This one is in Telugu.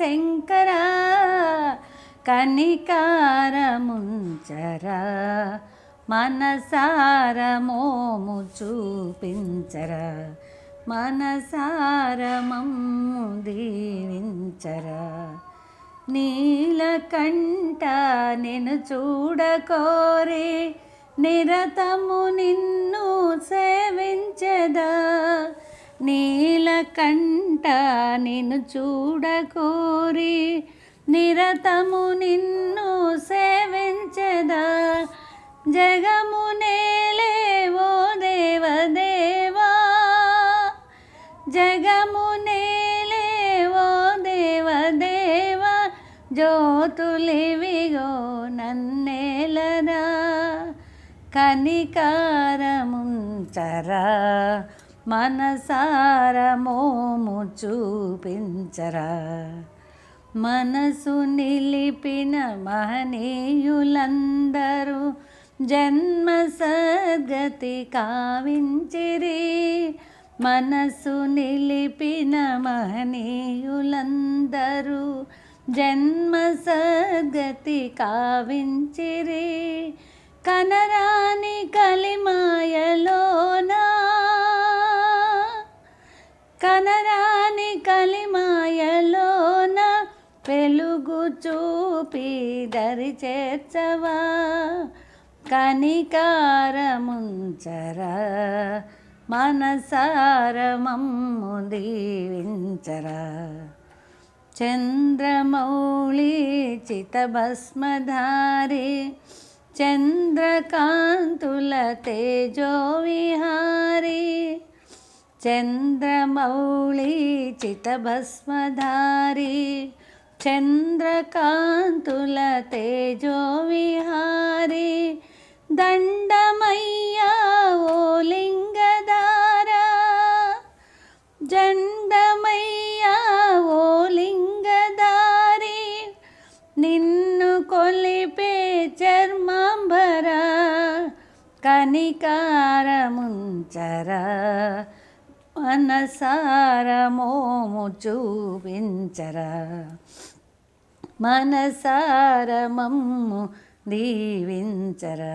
శంకర కనికారముంచరా మనసారమోము చూపించరా మనసారమమ్ము దీవించరా. నీలకంఠ నేను చూడకోరి నిరతము నిన్ను సేవించదా. నీ కంట నిన్ను చూడకోరి నిరతము నిన్ను సేవించదా. జగము నేలేవో దేవదేవా. జగము నేలేవో దేవదేవా. జ్యోతులివిగో నన్నేలరా కనికారముంచరా. మనసారమోము చూపించరా. మనసు నిలిపిన మహనీయులందరూ జన్మ సద్గతి కావించిరి. మనసు నిలిపిన మహనీయులందరూ జన్మ సద్గతి కావించిరి. కనరాని కనరాని కలిమాయలోన వెలుగు చూపి దరి చేర్చవా? కనికారముంచరా మనసారమమ్ము దీవించరా? చంద్రమౌళి చితభస్మధారి చంద్రకాంతుల తేజో విహారీ చంద్రమౌళి చితభస్మధారి చంద్రకాంతుల తేజో విహారి దండమయ్యా ఓ లింగదారా జండమయ్యా ఓ లింగదారి నిన్ను కొలిపే చర్మాంబరా కనికారముంచరా మనసారమోము చూపించరా మనసారమమ్ము దీవించరా.